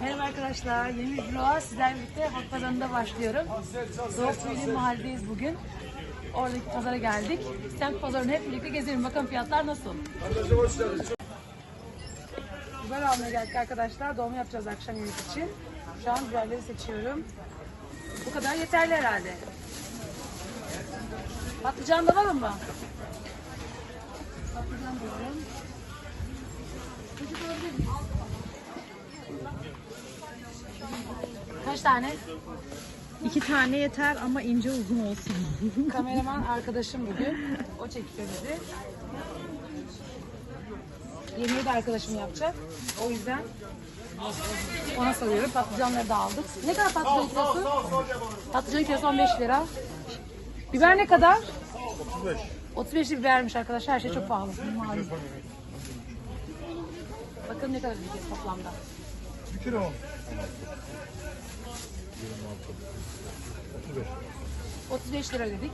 Merhaba arkadaşlar, yeni bir vloga sizlerle birlikte halk pazarında başlıyorum. Doğu Köyü'nün mahalledeyiz bugün. Oradaki pazara geldik. Semt pazarını hep birlikte gezelim. Bakalım fiyatlar nasıl? Biber almaya geldik arkadaşlar. Dolma yapacağız akşam yemek için. Şu an biberleri seçiyorum. Bu kadar yeterli herhalde. Patlıcan da var mı? Patlıcan diyorum. Çocuk olabilir mi? Kaç tane? İki tane yeter ama ince uzun olsun. Kameraman arkadaşım bugün. O çekiyor bizi. Yemeği de arkadaşım yapacak. O yüzden ona soruyorum. Patlıcanları da aldık. Ne kadar patlıcan kilosu? Patlıcan kilosu 15 lira. Biber ne kadar? 35. 35 bibermiş arkadaşlar. Her şey çok pahalı. Malum. Bakın ne kadar ödeyeceğiz toplamda. 1 kilo. 35 lira ödedik.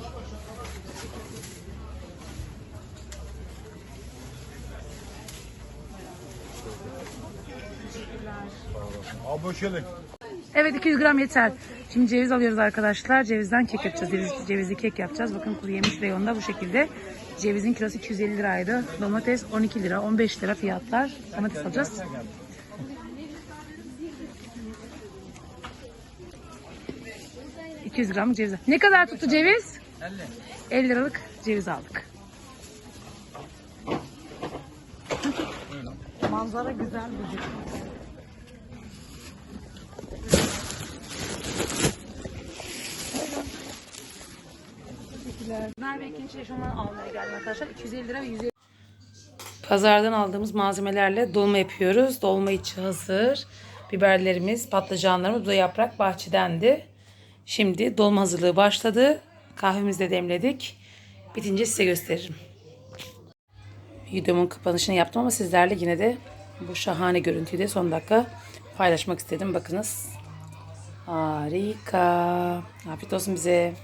Abi. Evet 200 gram yeter. Şimdi ceviz alıyoruz arkadaşlar. Cevizden kek yapacağız. Ceviz, cevizli kek yapacağız. Bakın kuru yemiş reyonda bu şekilde. Cevizin kilosu 250 liraydı. Domates 12 lira, 15 lira fiyatlar. Domates alacağız. ...200 gram ceviz. Ne kadar tuttu ceviz? 50. 50 liralık ceviz aldık. Manzara güzel bir Merve ikinci eşofman almaya geldim arkadaşlar. 250 lira ve 150 Pazardan aldığımız malzemelerle dolma yapıyoruz. Dolma içi hazır. Biberlerimiz, patlıcanlarımız, bu da yaprak bahçedendi. Şimdi dolma hazırlığı başladı. Kahvemizi de demledik. Bitince size gösteririm. Videomun kapanışını yaptım ama sizlerle yine de bu şahane görüntüyü de son dakika paylaşmak istedim. Bakınız. Harika. Afiyet olsun bize.